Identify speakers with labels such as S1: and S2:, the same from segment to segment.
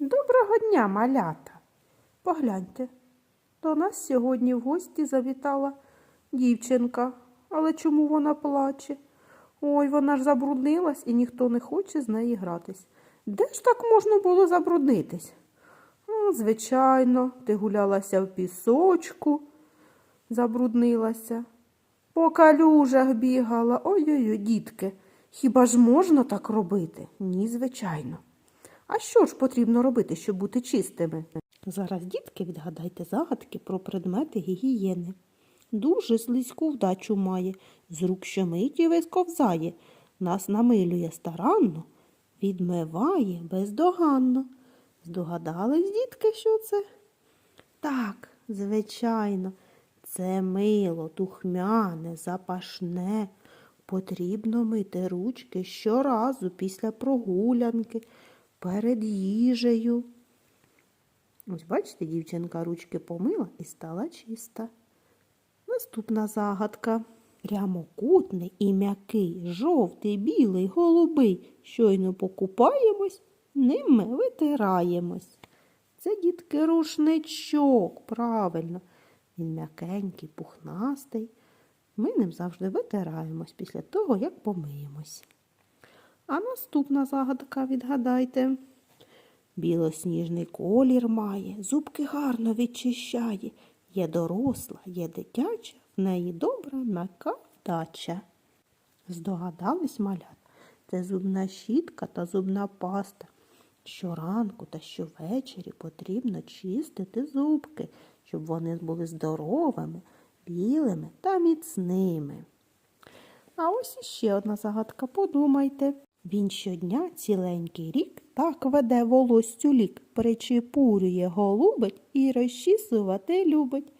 S1: Доброго дня, малята. Погляньте, до нас сьогодні в гості завітала дівчинка. Але чому вона плаче? Ой, вона ж забруднилась і ніхто не хоче з неї гратись. Де ж так можна було забруднитись? «О, звичайно, ти гулялася в пісочку, забруднилася. По калюжах бігала. Ой-ой-ой, дітки, хіба ж можна так робити? Ні, звичайно. А що ж потрібно робити, щоб бути чистими? Зараз, дітки, відгадайте загадки про предмети гігієни. Дуже слизьку вдачу має, з рук щомиті висковзає, нас намилює старанно, відмиває бездоганно. Здогадались, дітки, що це? Так, звичайно, це мило, духмяне, запашне. Потрібно мити ручки щоразу після прогулянки, перед їжею. Ось бачите, дівчинка ручки помила і стала чиста. Наступна загадка. Прямокутний і м'який, жовтий, білий, голубий. Щойно покупаємось, ним ми витираємось. Це дітки рушничок, правильно. Він м'якенький, пухнастий. Ми ним завжди витираємось після того, як помиємось. А наступна загадка, відгадайте. Білосніжний колір має, зубки гарно відчищає. Є доросла, є дитяча, в неї добра м'яка вдача. Здогадались малят, це зубна щітка та зубна паста. Щоранку та щовечері потрібно чистити зубки, щоб вони були здоровими, білими та міцними. А ось іще одна загадка, подумайте. Він щодня ціленький рік так веде волостю лік, причепурює, голубить і розчісувати любить.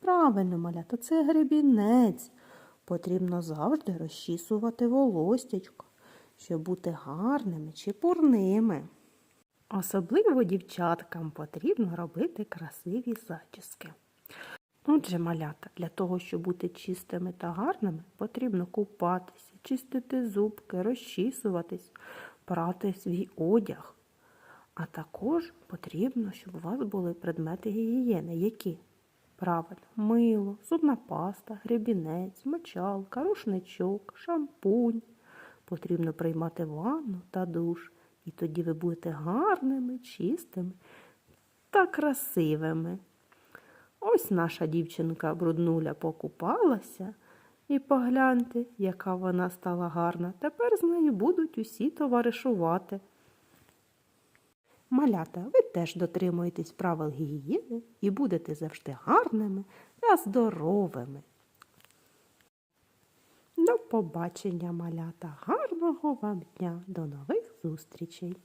S1: Правильно, малята, це гребінець. Потрібно завжди розчісувати волостячко, щоб бути гарними чи пурними. Особливо дівчаткам потрібно робити красиві зачіски. Отже, малята, для того, щоб бути чистими та гарними, потрібно купатися, чистити зубки, розчісуватись, прати свій одяг. А також потрібно, щоб у вас були предмети гігієни, які правильно, мило, зубна паста, гребінець, мочалка, рушничок, шампунь. Потрібно приймати ванну та душ, і тоді ви будете гарними, чистими та красивими. Ось наша дівчинка бруднуля покупалася, і погляньте, яка вона стала гарна. Тепер з нею будуть усі товаришувати. Малята, ви теж дотримуєтесь правил гігієни і будете завжди гарними та здоровими. До побачення, малята, гарного вам дня, до нових зустрічей!